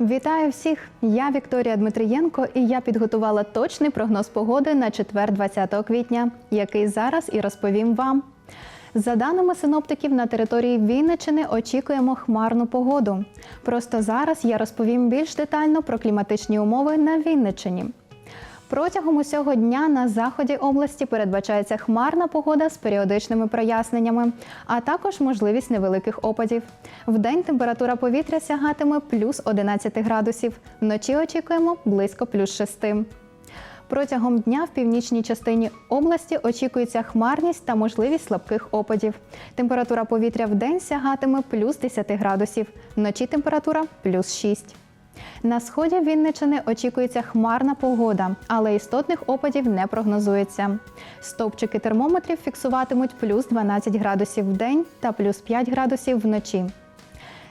Вітаю всіх! Я Вікторія Дмитрієнко і я підготувала точний прогноз погоди на четвер 20 квітня, який зараз і розповім вам. За даними синоптиків, на території Вінничини очікуємо хмарну погоду. Просто зараз я розповім більш детально про кліматичні умови на Вінниччині. Протягом усього дня на заході області передбачається хмарна погода з періодичними проясненнями, а також можливість невеликих опадів. Вдень температура повітря сягатиме плюс 11 градусів. Вночі очікуємо близько плюс 6. Протягом дня в північній частині області очікується хмарність та можливість слабких опадів. Температура повітря в день сягатиме плюс 10 градусів, вночі температура плюс 6. На сході Вінничини очікується хмарна погода, але істотних опадів не прогнозується. Стовпчики термометрів фіксуватимуть плюс 12 градусів в день та плюс 5 градусів вночі.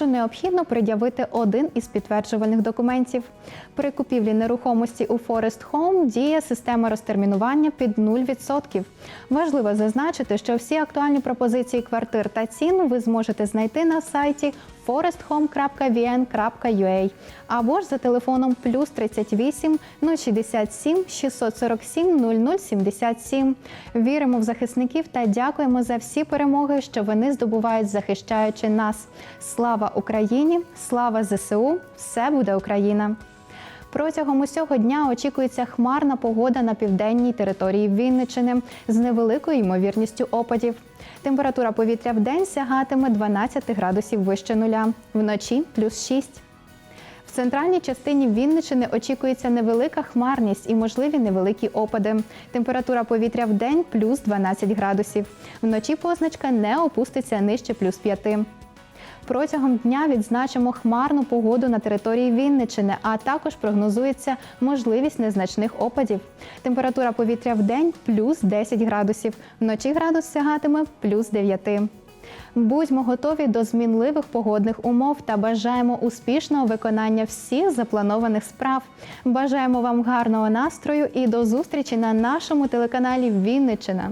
продажу необхідно пред'явити один із підтверджувальних документів. При купівлі нерухомості у Forest Home діє система розтермінування під 0%. Важливо зазначити, що всі актуальні пропозиції квартир та цін ви зможете знайти на сайті foresthome.vn.ua або ж за телефоном плюс 38 067 647 0077. Віримо в захисників та дякуємо за всі перемоги, що вони здобувають, захищаючи нас. Слава Україні! Слава ЗСУ! Все буде Україна! Протягом усього дня очікується хмарна погода на південній території Вінничини з невеликою ймовірністю опадів. Температура повітря в день сягатиме 12 градусів вище нуля, вночі плюс 6. В центральній частині Вінничини очікується невелика хмарність і можливі невеликі опади. Температура повітря в день плюс 12 градусів. Вночі позначка не опуститься нижче плюс 5. Протягом дня відзначимо хмарну погоду на території Вінничини, а також прогнозується можливість незначних опадів. Температура повітря в день плюс 10 градусів, вночі градус сягатиме плюс 9. Будьмо готові до змінливих погодних умов та бажаємо успішного виконання всіх запланованих справ. Бажаємо вам гарного настрою і до зустрічі на нашому телеканалі Вінничина.